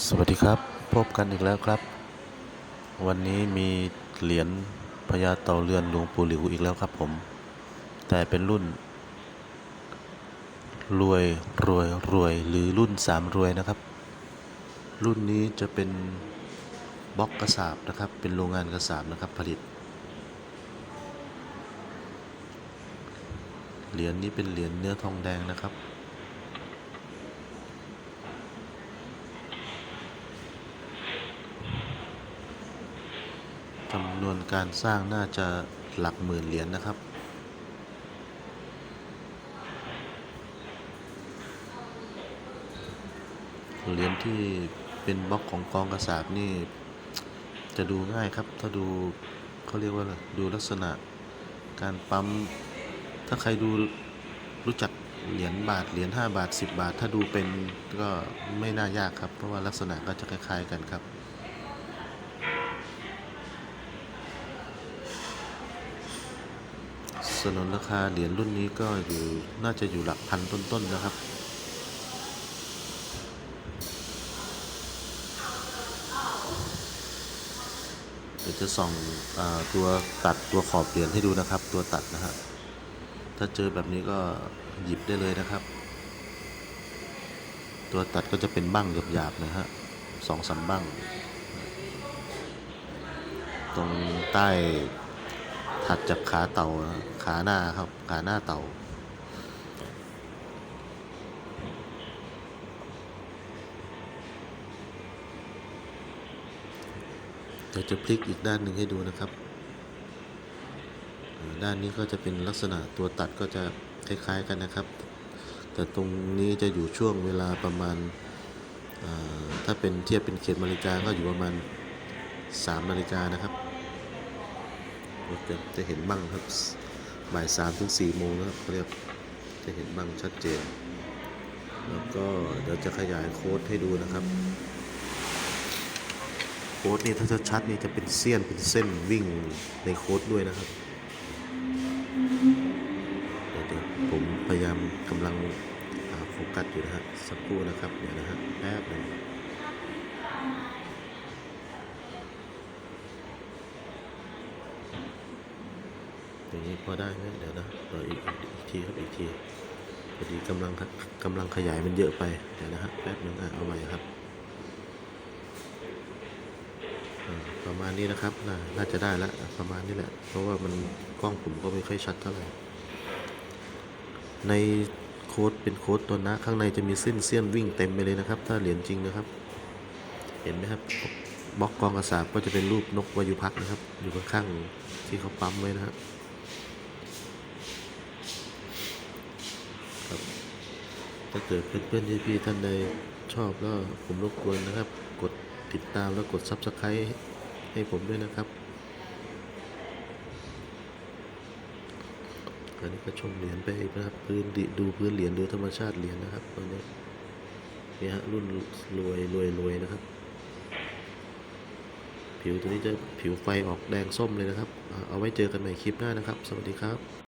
สวัสดีครับ พบกันอีกแล้วครับ วันนี้มีเหรียญพญาเต่าเรือนหลวงปู่หลิวอีกแล้วครับผม แต่เป็นรุ่น รวยรวยรวยหรือรุ่นสามรวยนะครับ รุ่นนี้จะเป็นบล็อกกระสาบนะครับ เป็นโรงงานกระสาบนะครับผลิต เหรียญนี้เป็นเหรียญเนื้อทองแดงนะครับ จำนวนการสร้างน่าจะหลักหมื่นเหรียญนะครับ เหรียญที่เป็นบล็อกของกองกระสาบนี่ จะดูง่ายครับ ถ้าดูเขาเรียกว่าอะไรดูลักษณะการปั๊ม ถ้าใครดูรู้จักเหรียญบาทเหรียญ5บาท 10 บาท ถ้าดูเป็นก็ไม่น่ายากครับ เพราะว่าลักษณะก็จะคล้าย ๆ กันครับ สนนราคาเหรียญรุ่นนี้ก็อยู่น่าจะอยู่หลักพันต้นๆนะครับ เดี๋ยวจะส่องอตัวตัดตัวขอบเหรียญให้ดูนะครับ ตัวตัดนะฮะถ้าเจอแบบนี้ก็หยิบได้เลยนะครับ ตัวตัดก็จะเป็นบั้งหยาบๆนะฮะสองสามบั้งตรงใต้ ถัดจากขาเต่าขาหน้าครับ ขาหน้าเต่า เดี๋ยวจะพลิกอีกด้านหนึ่งให้ดูนะครับ ด้านนี้ก็จะเป็นลักษณะตัวตัดก็จะคล้ายๆกันนะครับ แต่ตรงนี้จะอยู่ช่วงเวลาประมาณ ถ้าเป็นเทียบเป็นเขตนาฬิกาก็อยู่ประมาณ3นาฬิกานะครับ จะจะเห็นบ้างครับบ่ายสามถึงสี่โมงนะครับเรียกจะเห็นบ้างชัดเจน แล้วก็เดี๋ยวจะขยายโค้ดให้ดูนะครับโค้ดนี่ถ้าจะชัดนี่จะเป็นเสี้ยนเป็นเส้นวิ่งในโค้ดด้วยนะครับเดี๋ยวเดี๋ยวผมพยายามกำลังโฟกัสอยู่นะฮะสักครู่นะครับเดี๋ยวนะฮะแป๊บนึง อย่างนี้พอได้ไหมเดี๋ยวนะเดี๋ยวอีกอีกทีครับอีกทีพอดีกำลังกำลังขยายมันเยอะไปเดี๋ยวนะฮะแป๊บหนึงอะเอาใหม่ครับประมาณนี้นะครับน่าน่าจะได้ล้วประมาณนี้แหละ เพราะว่ามันกล้องผมก็ไม่ค่อยชัดเท่าไหร่ในโค้ดเป็นโค้ดตัวนะ ข้างในจะมีเส้นเสี้ยนวิ่งเต็มไปเลยนะครับ ถ้าเหรียญจริงนะครับ เห็นไหมครับบล็อกกองกระสาบก็จะเป็นรูปนกวายุพักนะครับ อยู่ข้างๆที่เขาปั๊มไว้นะครับ ครับ ถ้าเกิดเพื่อนๆพี่ๆท่านใดชอบก็ผมรบกวนนะครับ กดติดตามแล้วกด Subscribe ให้ผมด้วยนะครับอันนี้ก็ชมเหรียญไปนะครับพื้นดิดูพื้นเหรียญดูธรรมชาติเหรียญนะครับตอนนี้นี่ฮะรุ่นรวยรวยรวยนะครับ ผิวตัวนี้จะผิวไฟออกแดงส้มเลยนะครับ เอาเอาไว้เจอกันใหม่คลิปหน้านะครับ สวัสดีครับ